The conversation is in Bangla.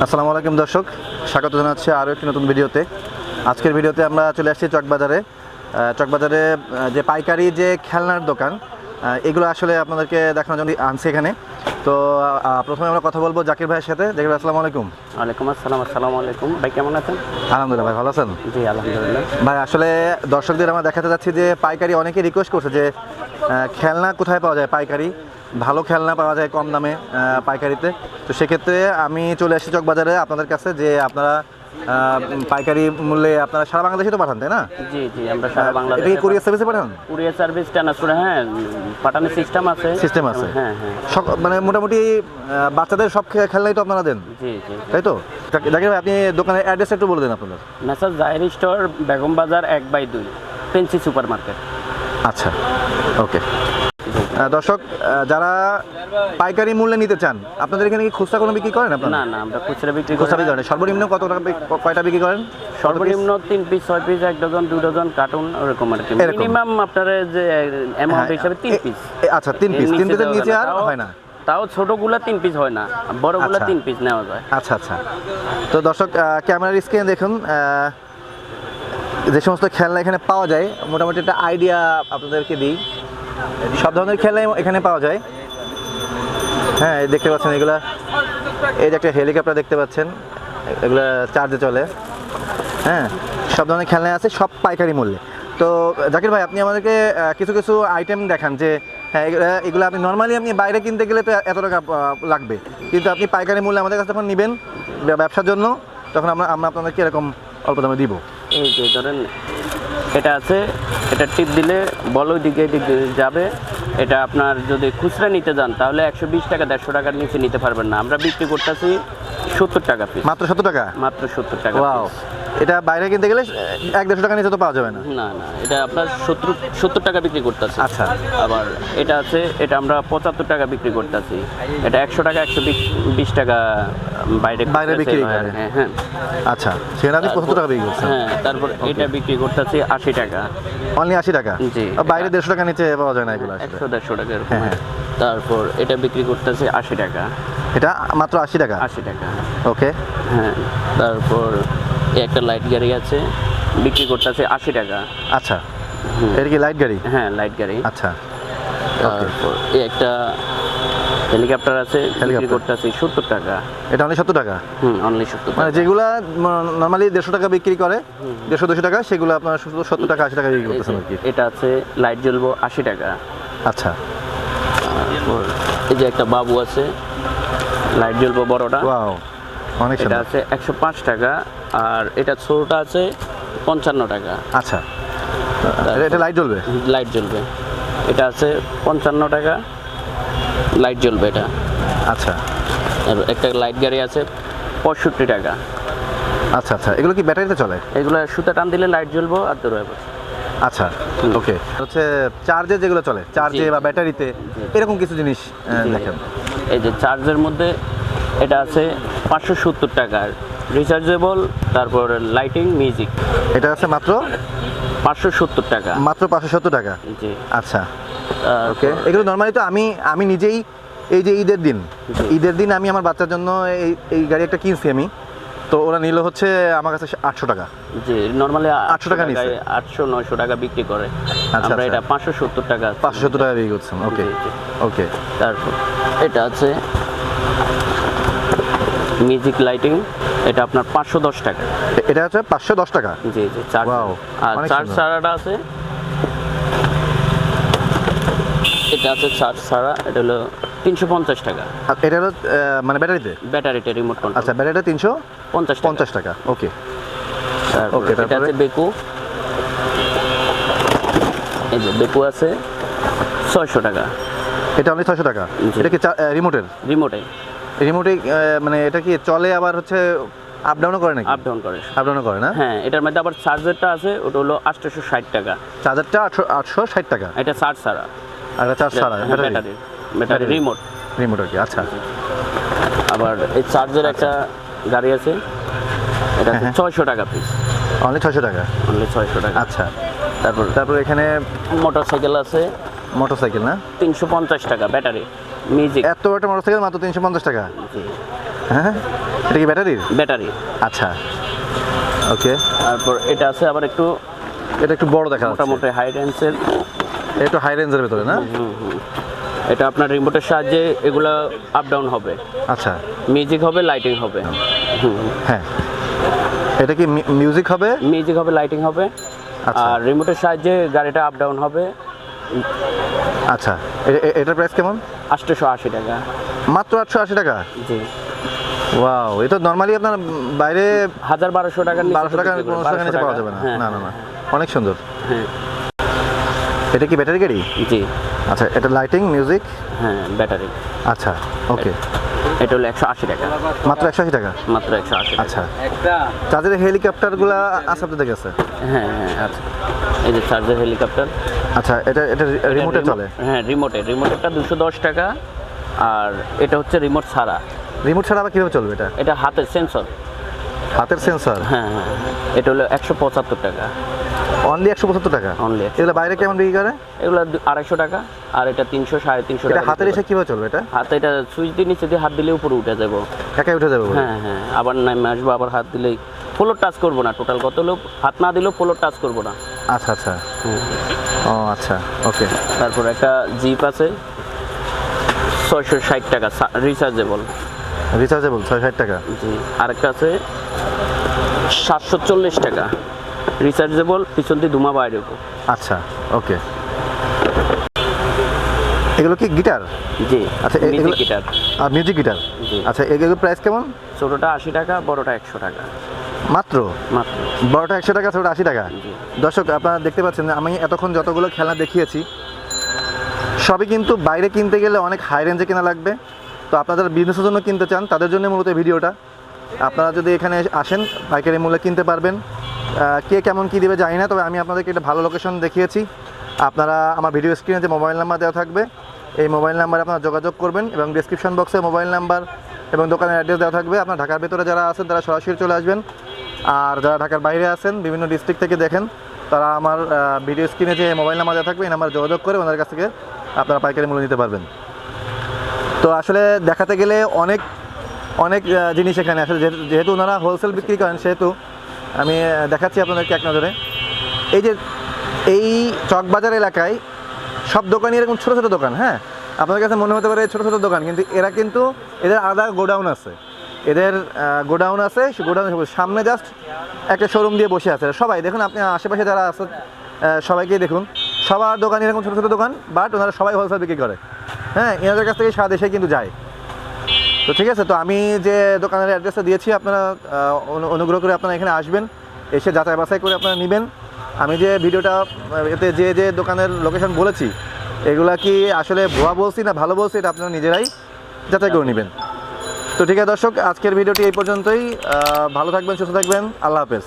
আসসালামু আলাইকুম দর্শক স্বাগত জানাচ্ছি আরও একটি নতুন ভিডিওতে। আজকের ভিডিওতে আমরা চলে আসছি চকবাজারে। চকবাজারে যে পাইকারি যে খেলনার দোকান এগুলো আসলে আপনাদেরকে দেখানোর জন্য আনছি এখানে। তো প্রথমে আমরা কথা বলব জাকির ভাইয়ের সাথে। জাকির ভাই আসসালামু আলাইকুম। ওয়ালাইকুম আসসালাম আসসালামু আলাইকুম। ভাই কেমন আছেন? আলহামদুলিল্লাহ ভাই ভালো আছেন? জি আলহামদুলিল্লাহ। ভাই আসলে দর্শকদের আমরা দেখাতে যাচ্ছি যে পাইকারি অনেকে রিকোয়েস্ট করছে যে খেলনা কোথায় পাওয়া যায় পাইকারি? ভালো খেলনা পাওয়া যায় কম দামে পাইকারিতে। তো সেক্ষেত্রে আমি চলে এসেছি চকবাজারে আপনাদের কাছে যে আপনারা পাইকারি মূল্যে আপনারা সারা বাংলাদেশে তো পাঠান তাই না? জি জি আমরা সারা এটা কি কুরিয়ার সার্ভিসে পাঠান? কুরিয়ার সার্ভিস ট্রান্সফার হ্যাঁ পাঠানোর সিস্টেম আছে। সিস্টেম আছে। হ্যাঁ হ্যাঁ। মানে মোটামুটি বাচ্চাদের সব খেলনাই তো আপনারা দেন? জি জি তাই তো? জাকির ভাই আপনি দোকানের অ্যাড্রেস একটু বলে দেন আপনাদের। মেসাজ জাহির স্টোর বেগম বাজার এক বাই দুই পেন্সি সুপার মার্কেট আচ্ছা ওকে। দর্শক যারা পাইকারি মূল্যে নিতে চান আপনাদের এখানে কি খুচরা কোনো বিক্রি করেন আপনারা? না না আমরা খুচরা বিক্রি করি খুচরা বিক্রি করেন। সর্বনিম্ন কত টাকা কয়টা বিক্রি করেন? সর্বনিম্ন তিন পিস ছয় পিস এক ডজন দুই ডজন কার্টুন ওরকম আর কি। মিনিমাম আপনার যে অ্যামাউন্ট হিসাবে তিন পিস আচ্ছা তিন পিস তিন পিসের নিচে আর হয় না? তাও ছোটগুলা তিন পিস হয় না। বড়গুলা আচ্ছা। তিন পিস নেওয়া যায়। আচ্ছা আচ্ছা। তো দর্শক ক্যামেরার স্ক্রিনে দেখুন যে সমস্ত খেলনা এখানে পাওয়া যায় মোটামুটি একটা আইডিয়া আপনাদেরকে দিই। সব ধরনের খেলনাই এখানে পাওয়া যায়। হ্যাঁ দেখতে পাচ্ছেন এগুলা। এই যে একটা হেলিকপ্টার দেখতে পাচ্ছেন, এগুলা চার্জে চলে। হ্যাঁ সব ধরনের খেলনা আছে, সব পাইকারি মূল্যে। তো, জাকির ভাই, আপনি আমাদেরকে কিছু কিছু আইটেম দেখান যে হ্যাঁ এগুলো আপনি নর্মালি আপনি বাইরে কিনতে গেলে তো এত টাকা লাগবে। কিন্তু আপনি পাইকারি মূল্যে আমাদের কাছে যখন নেবেন ব্যবসার জন্য, তখন আমরা আমরা আপনাদেরকে এরকম অল্প দামে দিব। এই যে ধরেন এটা আছে এটা টিপ দিলে বল ওই দিকে দিক যাবে। এটা আপনার যদি খুচরা নিতে যান তাহলে একশো বিশ টাকা দেড়শো টাকার নিচে নিতে পারবেন না। আমরা বিক্রি করতেছি সত্তর টাকা পিস মাত্র সত্তর টাকা? মাত্র সত্তর টাকা। এটা বাইরে কিনতে গেলে এক দেড়শো টাকা নিচে তো পাওয়া যাবে না। না না এটা আপনার সত্তর সত্তর টাকা বিক্রি করতেছি। আচ্ছা। আবার এটা আছে এটা আমরা পঁচাত্তর টাকা বিক্রি করতেছি। এটা একশো টাকা একশো বিশ টাকা বাইরে বাইরে বিক্রি করে। হ্যাঁ হ্যাঁ। আচ্ছা সেখানে আপনি পঁচাত্তর টাকা বিক্রি করছেন। হ্যাঁ তারপর এটা বিক্রি করতেছি আশি টাকা। অনলি আশি টাকা? জি। বাইরে দেড়শো টাকা নিচে পাওয়া যায় না এগুলো একশো দেড়শো টাকা এরকম হ্যাঁ, হ্যাঁ। তারপর এটা বিক্রি করতেছে আশি টাকা। এটা মাত্র আশি টাকা? আশি টাকা। ওকে হ্যাঁ তারপর একটা লাইট গাড়ি আছে বিক্রি করতেছে আশি টাকা। আচ্ছা এটা কি লাইট গাড়ি? হ্যাঁ লাইট গাড়ি। আচ্ছা তারপর এই একটা হেলিকপ্টার আছে বিক্রি। করতেছে সত্তর টাকা। এটা অনলি সত্তর টাকা? হুম অনলি সত্তর মানে যেগুলা নর্মালি দেড়শো টাকা বিক্রি করে দেড়শো দুশো টাকা সেগুলো আপনার শুধু সত্তর টাকা আশি টাকা বিক্রি করতেছেন আর কি। এটা আছে লাইট জ্বলবো আশি টাকা। আচ্ছা। এই যে একটা বাবু আছে লাইট জ্বলবো বড়টা। ওয়াও এটা আছে একশো পাঁচ টাকা আর এটা ছোটটা আছে পঞ্চান্ন টাকা। আচ্ছা। এটা- লাইট জ্বলবে? লাইট জ্বলবে। এটা আছে পঞ্চান্ন টাকা লাইট জ্বলবে এটা। আচ্ছা। আর একটা লাইট গাড়ি আছে পঁয়ষট্টি টাকা। আচ্ছা আচ্ছা। এগুলো কি ব্যাটারিতে চলে? এগুলো সুতা টান দিলে লাইট জ্বলবো আর দূর হবে। আচ্ছা ওকে হচ্ছে চার্জে যেগুলো চলে চার্জে বা ব্যাটারিতে এরকম কিছু জিনিস দেখেন। এই যে চার্জের মধ্যে এটা আছে পাঁচশো সত্তর টাকার রিচার্জেবল তারপর লাইটিং মিউজিক এটা আছে মাত্র? পাঁচশো সত্তর টাকা। মাত্র পাঁচশো সত্তর টাকা? জি। আচ্ছা। ওকে এগুলো নর্মালি তো আমি আমি নিজেই এই যে ঈদের দিন। ঈদের দিন আমি আমার বাচ্চার জন্য এই এই গাড়ি একটা কিনছি আমি। তো ওরা নিল হচ্ছে আমার কাছে আটশো টাকা। জি নর্মালি 800 টাকা নিচ্ছে? আটশো নয়শো টাকা বিক্রি করে। আচ্ছা, আমরা আচ্ছা। এটা পাঁচশো সত্তর টাকা পাঁচশো সত্তর টাকা বিক্রি করছেন ওকে। ওকে। তারপর এটা আছে মিউজিক লাইটিং এটা আপনার পাঁচশো দশ টাকা। এটা হচ্ছে পাঁচশো দশ টাকা? জি জি Wow, আর সুন্দর। ছাড়াটা আছে? এটা আছে চার্জ ছাড়া এটা হলো তিনশো পঞ্চাশ টাকা। আর এটা হলো মানে ব্যাটারিতে? ব্যাটারিটা রিমোট কন্ট্রোল আচ্ছা ব্যাটারিটা তিনশো পঞ্চাশ পঞ্চাশ টাকা ওকে। ওকে এটা আছে বেকু। এই যে বেকু আছে ছয়শো টাকা। এটা অনলি ছয়শো টাকা? এটা কি রিমোটের রিমোটে রিমোটে মানে এটা কি চলে আবার হচ্ছে আপ ডাউনও করে নাকি? আপ ডাউন করে। আপ ডাউনও করে না? হ্যাঁ এটার মধ্যে আবার চার্জারটা আছে ওটা হলো আটশোশো ষাট টাকা। চার্জারটা আটশো আটশো ষাট টাকা? এটা চার্জ ছাড়া। আর এটা চার্জ ছাড়া ব্যাটারি ব্যাটারি রিমোট রিমোট আর কি আচ্ছা। আবার এই চার্জের একটা গাড়ি আছে এটা হ্যাঁ। ছয়শো টাকা পিস অনলি ছয়শো টাকা? অনলি ছয়শো টাকা। আচ্ছা। তারপর তারপর এখানে মোটর সাইকেল আছে। মোটর সাইকেল না? তিনশো পঞ্চাশ টাকা ব্যাটারি মিউজিক এত একটা মোটর সাইকেল মাত্র তিনশো পঞ্চাশ টাকা? হ্যাঁ এটা কি ব্যাটারির? ব্যাটারি। আচ্ছা। ওকে। তারপর এটা আছে আবার একটু এটা একটু বড় দেখা মোটামুটি হাই রেঞ্জের এটা একটু হাই রেঞ্জের ভেতরে না? এটা আপনার রিমোটের সাহায্যে এগুলো আপ ডাউন হবে। আচ্ছা। মিউজিক হবে লাইটিং হবে। হুম। হ্যাঁ। এটা কি মিউজিক হবে? মিউজিক হবে লাইটিং হবে। আচ্ছা। আর রিমোটের সাহায্যে গাড়িটা আপ ডাউন হবে। আচ্ছা। এ- এ- এটার প্রাইস কেমন? আটশোশো আশি টাকা। মাত্র আটশো আশি টাকা? জি। ওয়াও এটা নর্মালি আপনার বাইরে হাজার বারোশো টাকা বারোশো টাকা টাকা নিচে পাওয়া যাবে না? হ্যাঁ, না না না। অনেক সুন্দর। হ্যাঁ। এটা কি ব্যাটারি গাড়ি? জি। আচ্ছা এটা লাইটিং মিউজিক হ্যাঁ ব্যাটারি আচ্ছা ওকে এটা হলো একশো আশি টাকা। মাত্র একশো আশি টাকা? মাত্র একশো আশি আচ্ছা। তাদের হেলিকপ্টারগুলো আছে আপনাদের কাছে? হ্যাঁ হ্যাঁ আচ্ছা এই যে চার্জার হেলিকপ্টার। আচ্ছা এটা এটা রিমোটে চলে? হ্যাঁ রিমোটে রিমোটেরটা দুশো দশ টাকা আর এটা হচ্ছে রিমোট ছাড়া। রিমোট ছাড়া আবার কীভাবে চলবে এটা? এটা হাতের সেন্সর হাতের সেন্সর হ্যাঁ হ্যাঁ। এটা হলো একশো পঁচাত্তর টাকা। অনলি একশো পঁচাত্তর টাকা? অনলি এগুলো বাইরে কেমন বিক্রি করে? এগুলো আড়াইশো টাকা আর এটা তিনশো সাড়ে তিনশো টাকা হাতের এসে কীভাবে চলবে এটা? হাতে এটা সুইচ দিয়ে নিচে দিয়ে হাত দিলে উপরে উঠে যাব। একাই উঠে যাবে হ্যাঁ হ্যাঁ আবার নামে আসব আবার হাত দিলেই ফ্লোর টাচ করব না টোটাল কত হলো হাত না দিলেও ফ্লোর টাচ করব না। আচ্ছা আচ্ছা। হ্যাঁ। ও আচ্ছা ওকে। তারপর একটা জিপ আছে ছয়শো ষাট টাকা রিচার্জেবল রিচার্জেবল ছয় ষাট টাকা। জি আরেকটা আছে সাতশো চল্লিশ টাকা। রিচার্জেবল পিছন দিয়ে ধুমা বাইরে আচ্ছা ওকে। এগুলো কি গিটার? জি আচ্ছা, মিউজিক এগুলো- গিটার আর মিউজিক গিটার। আচ্ছা এগুলোর প্রাইস কেমন? ছোটোটা আশি টাকা বড়টা একশো টাকা। মাত্র? মাত্র। বড়টা একশো টাকা ছোটটা আশি টাকা? জি। দর্শক আপনারা দেখতে পাচ্ছেন আমি এতক্ষণ যতগুলো খেলা দেখিয়েছি সবই কিন্তু বাইরে কিনতে গেলে অনেক হাই রেঞ্জে কেনা লাগবে। তো আপনারা যারা বিজনেসের জন্য কিনতে চান তাদের জন্য মূলত ভিডিওটা। আপনারা যদি এখানে আসেন পাইকারি মূল্যে কিনতে পারবেন। কে কেমন কী দেবে জানি না, তবে আমি আপনাদেরকে একটা ভালো লোকেশন দেখিয়েছি। আপনারা আমার ভিডিও স্ক্রিনে যে মোবাইল নাম্বার দেওয়া থাকবে। এই মোবাইল নাম্বারে আপনারা যোগাযোগ করবেন এবং ডিসক্রিপশন বক্সে মোবাইল নাম্বার এবং দোকানের অ্যাড্রেস দেওয়া থাকবে। আপনার ঢাকার ভেতরে যারা আছেন, তারা সরাসরি চলে আসবেন। আর যারা ঢাকার বাইরে আছেন, বিভিন্ন ডিস্ট্রিক্ট থেকে দেখেন, তারা আমার ভিডিও স্ক্রিনে যে মোবাইল নাম্বার দেওয়া থাকবে, এই নাম্বার যোগাযোগ করে ওনাদের কাছ থেকে আপনারা পাইকারি মূল্য নিতে পারবেন। তো আসলে দেখাতে গেলে অনেক অনেক জিনিস এখানে। আসলে যেহেতু ওনারা হোলসেল বিক্রি করেন, সেহেতু আমি দেখাচ্ছি আপনাদেরকে এক নজরে। এই যে, এই চকবাজার এলাকায় সব দোকানই এরকম ছোটো ছোটো দোকান হ্যাঁ? আপনাদের কাছে মনে হতে পারে ছোটো ছোটো দোকান, কিন্তু এরা কিন্তু, এদের আলাদা গোডাউন আছে। এদের গোডাউন আছে গোডাউন সামনে জাস্ট একটা শোরুম দিয়ে বসে আছে সবাই। দেখুন আপনি, আশেপাশে যারা আছে সবাইকেই দেখুন। সবার দোকান এরকম ছোটো ছোটো দোকান বাট ওনারা সবাই হোলসেল বিক্রি করে। হ্যাঁ এনাদের কাছ থেকে সারা দেশে কিন্তু যায়। তো ঠিক আছে, তো আমি যে দোকানের অ্যাড্রেসটা দিয়েছি, আপনারা অনু- অনুগ্রহ করে আপনারা এখানে আসবেন, এসে যাচাই বাছাই করে আপনারা নেবেন। আমি যে ভিডিওটা এতে যে যে দোকানের লোকেশন বলেছি, এগুলা কি আসলে ভুয়া বলছি না ভালো বলছি, এটা আপনারা নিজেরাই যাচাই করে নেবেন। তো ঠিক আছে দর্শক, আজকের ভিডিওটি এই পর্যন্তই। ভালো থাকবেন, সুস্থ থাকবেন, আল্লাহ হাফেজ।